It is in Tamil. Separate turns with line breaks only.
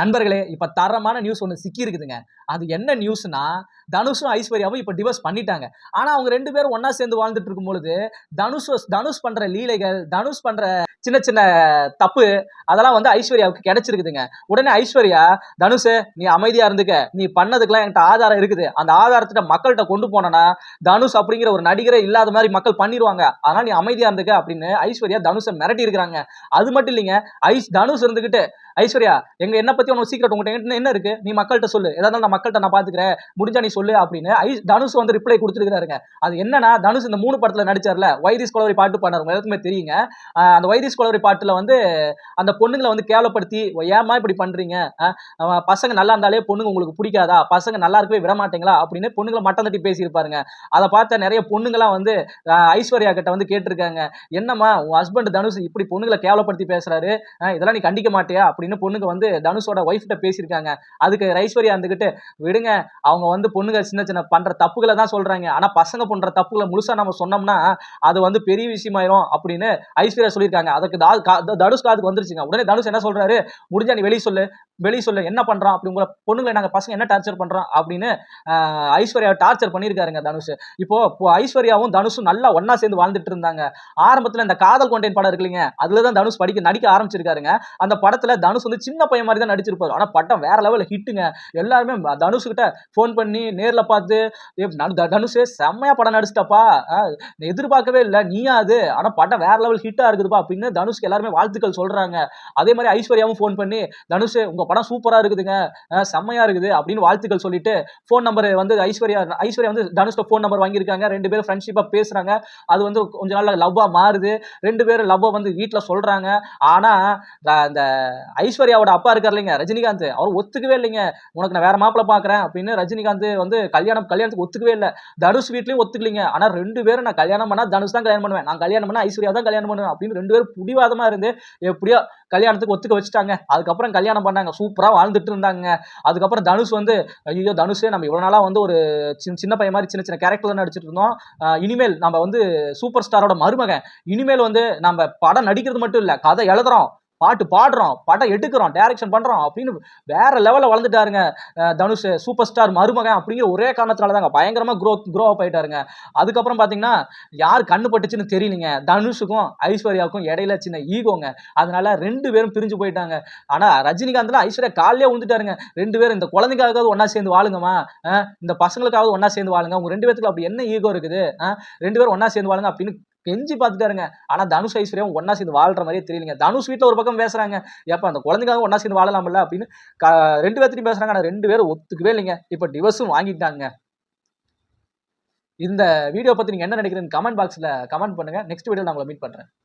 நண்பர்களே இப்போ தரமான நியூஸ் ஒன்று சிக்கி இருக்குதுங்க அது என்ன நியூஸ்னா தனுஷும் ஐஸ்வர்யாவும் இப்போ டிவோர்ஸ் பண்ணிட்டாங்க. ஆனால் அவங்க ரெண்டு பேரும் ஒன்றா சேர்ந்து வாழ்ந்துட்டு இருக்கும் பொழுது தனுஷ் தனுஷ் பண்ணுற லீலைகள் தனுஷ் பண்ணுற சின்ன சின்ன தப்பு அதெல்லாம் வந்து ஐஸ்வர்யாவுக்கு கிடைச்சிருக்குதுங்க. உடனே ஐஸ்வர்யா தனுஷு நீ அமைதியாக இருந்துக்க. நீ பண்ணதுக்கெல்லாம் என்கிட்ட ஆதாரம் இருக்குது. அந்த ஆதாரத்திட்ட மக்கள்கிட்ட கொண்டு போனனா தனுஷ் அப்படிங்கிற ஒரு நடிகரே இல்லாத மாதிரி மக்கள் பண்ணிடுவாங்க அதனால் நீ அமைதியாக இருந்துக்க அப்படின்னு ஐஸ்வர்யா தனுஷை மிரட்டி இருக்கிறாங்க அது மட்டும் இல்லைங்க ஐஸ் தனுஷ் இருந்துக்கிட்டு ஐஸ்வர்யா எங்க என்ன பத்தி உனக்கு சீக்கிரம் உங்கள்கிட்ட என்ன இருக்கு? நீ மக்கள்கிட்ட சொல்லு. ஏதாவது நான் மக்கள்கிட்ட நான் பாத்துக்கிறேன். முடிஞ்சா நீ சொல்லு அப்படின்னு. ஐ தனுஷ் வந்து ரிப்ளை கொடுத்துருக்காருங்க அது என்னன்னா தனுஷ் இந்த மூணு படத்துல நடிச்சார்ல வைதிஸ் கொலவரி பாட்டு பண்ணாரு உங்க எல்லாத்துக்குமே தெரியுங்க. அந்த வைதிஸ் கொலவரி பாட்டுல வந்து அந்த பொண்ணுங்களை வந்து கேவலப்படுத்தி ஏமா இப்படி பண்றீங்க? பசங்க நல்லா இருந்தாலே பொண்ணுங்க உங்களுக்கு பிடிக்காதா? பசங்க நல்லா இருக்கவே விட மாட்டீங்களா? அப்படின்னு பொண்ணுங்களை மட்டம் தட்டி பேசியிருப்பாருங்க. அதை பார்த்த நிறைய பொண்ணுங்களாம் வந்து ஐஸ்வர்யா கிட்ட வந்து கேட்டிருக்காங்க. என்னம்மா உன் ஹஸ்பண்ட் தனுஷ் இப்படி பொண்ணுங்களை கேவலப்படுத்தி பேசுறாரு? இதெல்லாம் நீ கண்டிக்க மாட்டியா? அப்படின்னு பொண்ணுங்க வந்து தனுஷோட ஒய்ஃப்கிட்ட பேசியிருக்காங்க. அதுக்கு ஐஸ்வர்யா இருந்துகிட்டு விடுங்க அவங்க வந்து பொண்ணுங்க சின்ன சின்ன பண்ற தப்புகளை தான் சொல்றாங்க. ஆனா பசங்க பண்ற தப்புகளை முழுசா நம்ம சொன்னோம்னா அது வந்து பெரிய விஷயமாயிரும் அப்படின்னு ஐஸ்வர்யா சொல்லியிருக்காங்க. அதுக்கு தா- கா- தனுஷ் காதுக்கு வந்துருச்சுங்க. உடனே தனுஷ் என்ன சொல்றாரு? முடிஞ்சா நீ வெளியே சொல்லு. வெளியே சொல்ல என்ன பண்றான்? அப்படி உங்களை பொண்ணுங்களை நாங்க பசங்க என்ன டார்ச்சர் பண்றோம் அப்படின்னு ஐஸ்வர்யா டார்ச்சர் பண்ணியிருக்காருங்க தனுஷ். இப்போ ஐஸ்வர்யாவும் தனுஷும் நல்லா ஒன்னா சேர்ந்து வாழ்ந்துட்டு இருந்தாங்க. ஆரம்பத்துல இந்த காதல் கொண்டேன் படம் இருக்கு இல்லைங்க அதுல தான் தனுஷ் படிக்க நடிக்க ஆரம்பிச்சிருக்காருங்க. அந்த படத்துல தனுஷ் வந்து சின்ன பையன் மாதிரி தான் நடிச்சிருப்பாரு. ஆனா படம் வேற லெவலில் ஹிட்டுங்க எல்லாருமே தனுஷ் கிட்ட ஃபோன் பண்ணி நேர்ல பார்த்து த- தனுஷ் செம்மையா படம் நடிச்சிட்டப்பா. எதிர்பார்க்கவே இல்லை நீயா அது? ஆனா படம் வேற லெவல் ஹிட்டா இருக்குதுப்பா. அப்படின்னு தனுஷ்க்கு எல்லாருமே வாழ்த்துக்கள் சொல்றாங்க. அதே மாதிரி ஐஸ்வர்யாவும் ஃபோன் பண்ணி தனுஷ் உங்க படம் சூப்பரா இருக்குதுங்க. செம்மையா இருக்குது அப்படின்னு வாழ்த்துக்கள் சொல்லிட்டு ஃபோன் நம்பர் வந்து ஐஸ்வர்யா ஐஸ்வர்யா வந்து தனுஷ்ட ஃபோன் நம்பர் வாங்கியிருக்காங்க. ரெண்டு பேரும் ஃப்ரெண்ட்ஷிப்பா பேசுறாங்க. அது வந்து கொஞ்ச நாள்ல லவ்வா மாறுது. ரெண்டு பேரும் லவ்வா வந்து வீட்டில் சொல்றாங்க. ஆனா அந்த ஐஸ்வர்யாவோட அப்பா இருக்கார் இல்லைங்க ரஜினிகாந்த். அவர் ஒத்துக்கவே இல்லைங்க. உனக்கு நான் வேற மாப்பிள்ள பாக்குறேன் அப்படின்னு ரஜினிகாந்த் வந்து கல்யாணம் கல்யாணத்துக்கு ஒத்துக்கவே இல்லை. தனுஷ் வீட்லயும் ஒத்துக்கலைங்க. ஆனா ரெண்டு பேரும் நான் கல்யாணம் பண்ணா தனுஷ் தான் கல்யாணம் பண்ணுவேன். நான் கல்யாணம் பண்ணா ஐஸ்வர்யா தான் கல்யாணம் பண்ணுவேன் அப்படின்னு ரெண்டு பேரும் பிடிவாதமா இருந்து எப்படியோ கல்யாணத்துக்கு ஒத்துக்க வச்சுட்டாங்க. அதுக்கப்புறம் கல்யாணம் பண்ணாங்க. சூப்பரா வாழ்ந்துட்டு இருந்தாங்க. அதுக்கப்புறம் தனுஷ் வந்து ஐயோ தனுஷே நம்ம இவ்வளவு நாளா வந்து ஒரு சின்ன சின்ன பையன் மாதிரி சின்ன சின்ன கேரக்டர் தான் நடிச்சிட்டு இருந்தோம். இனிமேல் நம்ம வந்து சூப்பர் ஸ்டாரோட மருமகன். இனிமேல் வந்து நம்ம படம் நடிக்கிறது மட்டும் இல்ல கதை எழுதுறோம். பாட்டு பாடுறோம் படம் எடுக்கிறோம் டைரக்ஷன் பண்ணுறோம் அப்படின்னு வேற லெவலில் வளர்ந்துட்டாருங்க. தனுஷ் சூப்பர் ஸ்டார் மருமகன் அப்படிங்கிற ஒரே காரணத்தினால தாங்க பயங்கரமாக க்ரோ க்ரோ அப் ஆகிட்டாருங்க அதுக்கப்புறம் பார்த்தீங்கன்னா யார் கண்ணு பட்டுச்சுன்னு தெரியலங்க. தனுஷுக்கும் ஐஸ்வர்யாவுக்கும் இடையில சின்ன ஈகோங்க. அதனால ரெண்டு பேரும் பிரிஞ்சு போயிட்டாங்க. ஆனால் ரஜினிகாந்த்லாம் ஐஸ்வர்யா காலையே வந்துட்டாருங்க ரெண்டு பேரும் இந்த குழந்தைக்காவது ஒன்றா சேர்ந்து வாழுங்கம்மா. இந்த பசங்களுக்காவது ஒன்றா சேர்ந்து வாழுங்க. உங்கள் ரெண்டு பேத்துக்கு அப்படி என்ன ஈகோ இருக்குது? ரெண்டு பேரும் ஒன்றா சேர்ந்து வாழுங்க அப்படின்னு கெஞ்சி பார்த்துட்டாருங்க. ஆனால் தனுஷ் ஐஸ்வர்யாவும் ஒன்னா சேர்ந்து வாழ்ற மாதிரியே தெரியலங்க. தனுஷ் வீட்டில் ஒரு பக்கம் பேசுறாங்க. எப்போ அந்த குழந்தைக்காக ஒன்றா சேர்ந்து வாழலாம்ல அப்படின்னு க- ரெண்டு பேர்த்தையும் பேசுறாங்க. ஆனால் ரெண்டு பேரும் ஒத்துக்கவே இல்லைங்க. இப்போ டிவர்ஸும் வாங்கிட்டாங்க. இந்த வீடியோ பற்றி நீங்கள் என்ன நினைக்கிறீங்க கமெண்ட் பாக்ஸில் கமெண்ட் பண்ணுங்க. நெக்ஸ்ட் வீடியோ நான் உங்களை மீட் பண்ணுறேன்